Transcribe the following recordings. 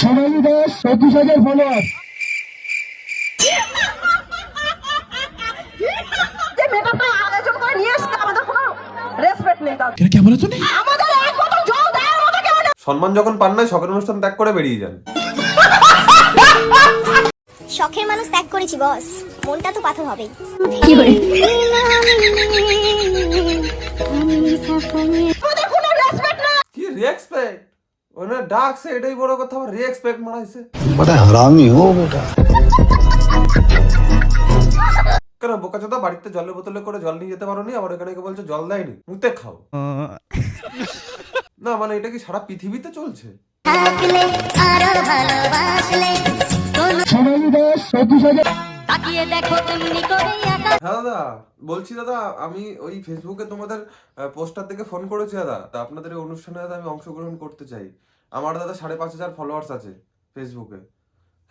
সোনালী দাস চব্বিশ হাজার ফলোয়ার সম্মান যখন পান না শখের অনুষ্ঠান ত্যাগ করে বেরিয়ে যান। শখের মানুষ ত্যাগ করেছি বস মনটা তো পাথর হবে। কি ওনা ডাকছে এটাই বড় কথা আবার রিএক্সপেক্ট মারাইছে বড় হারামি হো বেটা। কেন বোকাচোদা বাড়িতে জলের বোতলে করে জল নিয়ে যেতে পারো নি আবার এখানে বলছে জল দেয়নি মুতে খাও। না মানে এটা কি সারা পৃথিবীতে চলছে? সোনালী দাস চব্বিশ হাজার হ্যাঁ দাদা, বলছি দাদা, আমি ওই ফেসবুকে তোমাদের পোস্টার থেকে ফোন করেছি দাদা। তা আপনাদের এই অনুষ্ঠানে দাদা আমি অংশগ্রহণ করতে চাই। আমার দাদা সাড়ে পাঁচ হাজার ফলোয়ার্স আছে ফেসবুকে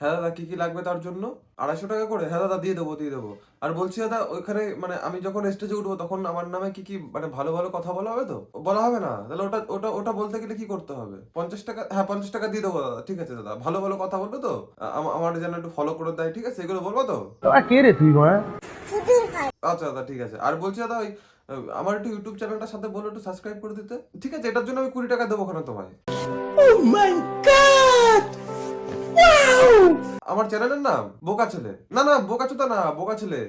হ্যাঁ দাদা কি কি লাগবে তার জন্য? আড়াইশো টাকা করে? হ্যাঁ দাদা দিয়ে দেবো দিয়ে দেবো। আর বলছি দাদা ওইখানে মানে আমি যখন স্টেজে উঠবো তখন আমার নামে কি কি মানে ভালো ভালো কথা বলা হবে তো? বলা হবে না? তাহলে ওটা ওটা ওটা বলতে গেলে কি করতে হবে? পঞ্চাশ টাকা হ্যাঁ পঞ্চাশ টাকা দিয়ে দেবো দাদা। ঠিক আছে দাদা ভালো ভালো কথা বলবে তো? আমার যেন একটু ফলো করে দেয় ঠিক আছে? এগুলো বলব তো? কে রে তুই আচ্ছা দাদা ঠিক আছে। আর বলছি দাদা ওই আমার একটু ইউটিউব চ্যানেলটার সাথে বলো একটু সাবস্ক্রাইব করে দিতে। ঠিক আছে এটার জন্য আমি কুড়ি টাকা দেবো ওখানে তোমায়। আমার চ্যানেলের নাম? বোকা ছেলে। না না বোকা চোতা না বোকা ছেলে।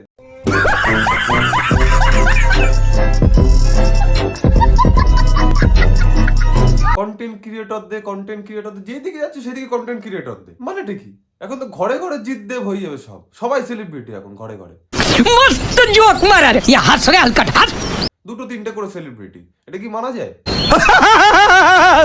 কন্টেন্ট ক্রিয়েটরদের কন্টেন্ট ক্রিয়েটর দে যেদিকে যাচ্ছে সেদিকে কন্টেন্ট ক্রিয়েটর দে। মানে কি? এখন তো ঘরে ঘরে জিত দেব হয়ে যাবে সব। সবাই সেলিব্রিটি এখন ঘরে ঘরে। মস্ত জোক মারার। ইয়া হাসরে হালকা দুটো তিনটে করে সেলিব্রিটি এটা কি মানা যায়?